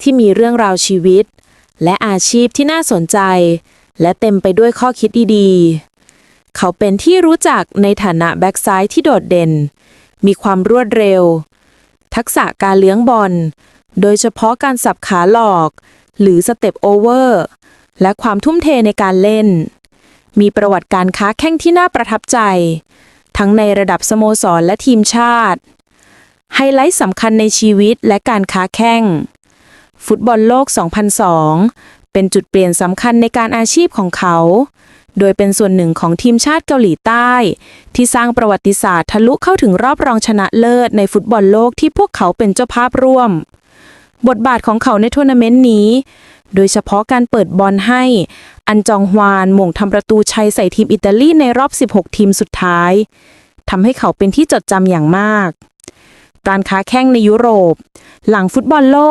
ที่มีเรื่องราวชีวิต และอาชีพที่น่าสนใจ และเต็มไปด้วยข้อคิดดีๆ เขาเป็นที่รู้จักในฐานะแบ็กซ้ายที่โดดเด่น มีความรวดเร็ว ทักษะการเลี้ยงบอล โดยเฉพาะการสับขาหลอก หรือสเต็ปโอเวอร์ และความทุ่มเทในการเล่น มีประวัติการค้าแข่งที่น่าประทับใจ ทั้งในระดับสโมสรและทีมชาติ ไฮไลท์สำคัญในชีวิตและการค้าแข่ง ฟุตบอลโลก 2002 เป็นจุดเปลี่ยนสำคัญในการอาชีพของเขา โดยเป็นส่วนหนึ่งของทีมชาติเกาหลีใต้ ที่สร้างประวัติศาสตร์ทะลุเข้าถึงรอบรองชนะเลิศในฟุตบอลโลกที่พวกเขาเป็นเจ้าภาพร่วม บทบาทของเขาในทัวร์นาเมนต์นี้ โดยเฉพาะการเปิดบอลให้ อันจองฮวานหม่งทำประตูชัยใส่ทีมอิตาลีในรอบ 16 ทีมสุดท้ายทำให้เขาเป็นที่จดจำอย่างมาก การค้าแข่งในยุโรป หลังฟุตบอลโลก